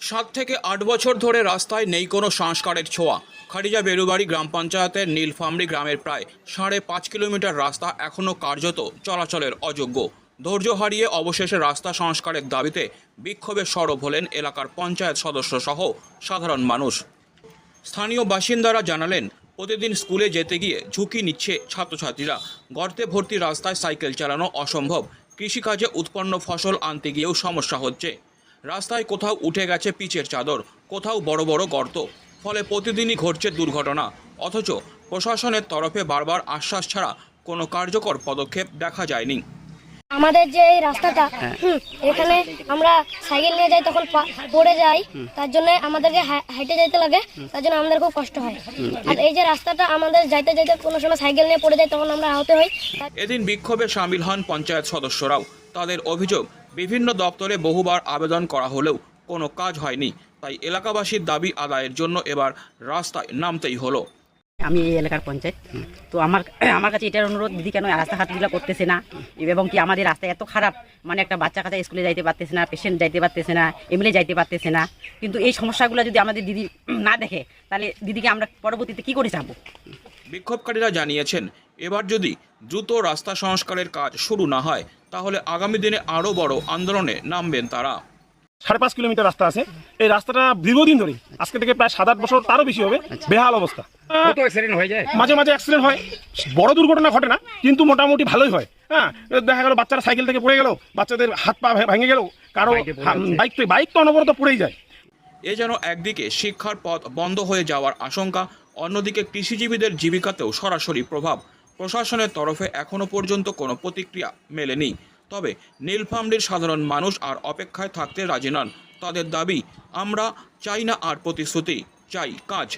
সাত থেকে আট বছর ধরে রাস্তায় নেই কোনো সংস্কারের ছোঁয়া। খারিজা বেরুবাড়ি গ্রাম পঞ্চায়েতের নীলফামড়ি গ্রামের প্রায় সাড়ে পাঁচ কিলোমিটার রাস্তা এখনও কার্যত চলাচলের অযোগ্য। ধৈর্য হারিয়ে অবশেষে রাস্তা সংস্কারের দাবিতে বিক্ষোভে সরব হলেন এলাকার পঞ্চায়েত সদস্য সহ সাধারণ মানুষ। স্থানীয় বাসিন্দারা জানালেন, প্রতিদিন স্কুলে যেতে গিয়ে ঝুঁকি নিচ্ছে ছাত্রছাত্রীরা। গর্তে ভর্তি রাস্তায় সাইকেল চালানো অসম্ভব। কৃষিকাজে উৎপন্ন ফসল আনতে গিয়েও সমস্যা হচ্ছে। রাস্তায় কোথাও উঠে গেছে পিচের চাদর কোথাও বড় বড় গর্ত। ফলে প্রতিদিনই ঘটছে দুর্ঘটনা। অথচ প্রশাসনের তরফে বারবার আশ্বাস ছাড়া কোনো কার্যকর পদক্ষেপ দেখা যায়নি। আমাদের যে এই রাস্তাটা এখানে আমরা সাইকেল নিয়ে যাই তখন পা- পড়ে যাই। তার জন্য আমাদেরকে হাইটে যেতে লাগে। তার জন্য আমাদের খুব কষ্ট হয়। আর এই যে রাস্তাটা আমাদের যাইতে যাইতে কোনো সময় সাইকেল নিয়ে পড়ে যায় তখন আমরা আহত হই। এদিন বিক্ষোভে সামিল হন পঞ্চায়েত সদস্যরাও। তাদের অভিযোগ বিভিন্ন দপ্তরে বহুবার আবেদন করা হলেও কোনো কাজ হয়নি। তাই এলাকাবাসীর দাবি আদায়ের জন্য এবার রাস্তায় নামতেই হলো। আমি এই এলাকার পঞ্চায়েত। তো আমার আমার কাছে এটার অনুরোধ দিদি কেন রাস্তাঘাটগুলো করতেছে না? এবং কি আমাদের রাস্তা এত খারাপ? মানে একটা বাচ্চা কাচ্চা স্কুলে যাইতে পারতেছে না পেশেন্ট যাইতে পারতেছে না এমএলএ যাইতে পারতেছে না। কিন্তু এই সমস্যাগুলো যদি আমাদের দিদি না দেখে তাহলে দিদিকে আমরা পরবর্তীতে কি করে যাব বিক্ষোভকারীরা জানিয়েছেন এবার যদি দ্রুত রাস্তা সংস্কারের কাজ শুরু না হয় তাহলে আগামী দিনে আরও বড় আন্দোলনে নামবেন তারা। সাড়ে পাঁচ কিলোমিটার রাস্তা আছে। এই রাস্তাটা দীর্ঘদিন ধরে আজকে থেকে প্রায় সাত আট বছর তারও বেশি হবে। বেহাল অবস্থা। হয়ে মাঝে মাঝে অ্যাক্সিডেন্ট হয়। বড় দুর্ঘটনা ঘটে না কিন্তু মোটামুটি ভালোই হয়। হ্যাঁ দেখা গেল বাচ্চারা সাইকেল থেকে পড়ে গেল বাচ্চাদের হাত পা ভেঙে গেল কারও। বাইক তো বাইক তো অনবরত পড়েই যায়। এ যেন একদিকে শিক্ষার পথ বন্ধ হয়ে যাওয়ার আশঙ্কা অন্যদিকে কৃষিজীবীদের জীবিকাতেও সরাসরি প্রভাব। প্রশাসনের তরফে এখনও পর্যন্ত কোনো প্রতিক্রিয়া মেলেনি। তবে নীলফামড়ির সাধারণ মানুষ আর অপেক্ষায় থাকতে রাজি নন। তাদের দাবি, আমরা চাই না আর প্রতিশ্রুতি, চাই কাজ।